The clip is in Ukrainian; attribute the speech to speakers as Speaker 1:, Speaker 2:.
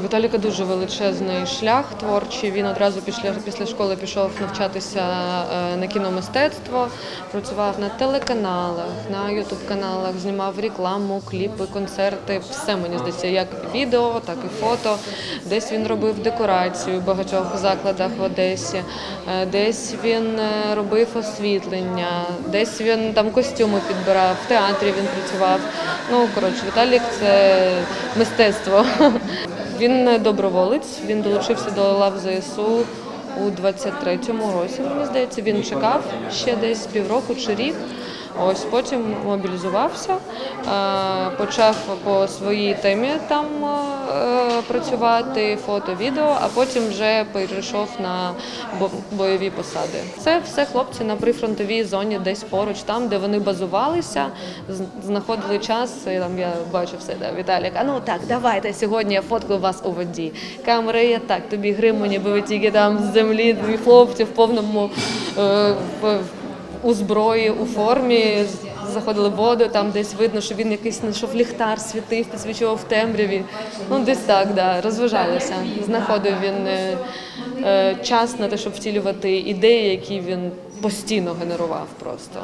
Speaker 1: Віталіка дуже величезний шлях творчий. Він одразу після, після школи пішов навчатися е, на кіномистецтво, працював на телеканалах, на ютуб-каналах, знімав рекламу, кліпи, концерти. Все мені здається, як відео, так і фото. Десь він робив декорацію в багатьох закладах в Одесі, е, десь він е, робив освітлення, десь він там костюми підбирав, в театрі він працював. Ну коротше, Віталік це мистецтво. Він доброволець, він долучився до лав ЗСУ у 23-му році. Мені здається, він чекав ще десь півроку чи рік. Ось потім мобілізувався, е, почав по своїй темі там е, працювати, фото, відео, а потім вже перейшов на бойові посади. Це все хлопці на прифронтовій зоні, десь поруч, там, де вони базувалися, знаходили час. І там я бачу все, да, Віталік. А ну так, давайте сьогодні я фоткаю вас у воді. Камери є так, тобі гриму, ніби ви тільки там з землі, дві хлопці в повному е, в- у зброї, у формі. Заходили в воду, там десь видно, що він якийсь знайшов ліхтар, світив, підсвічував в темряві. Ну, десь так, да, розважалися. Знаходив він е, е, час на те, щоб втілювати ідеї, які він постійно генерував просто.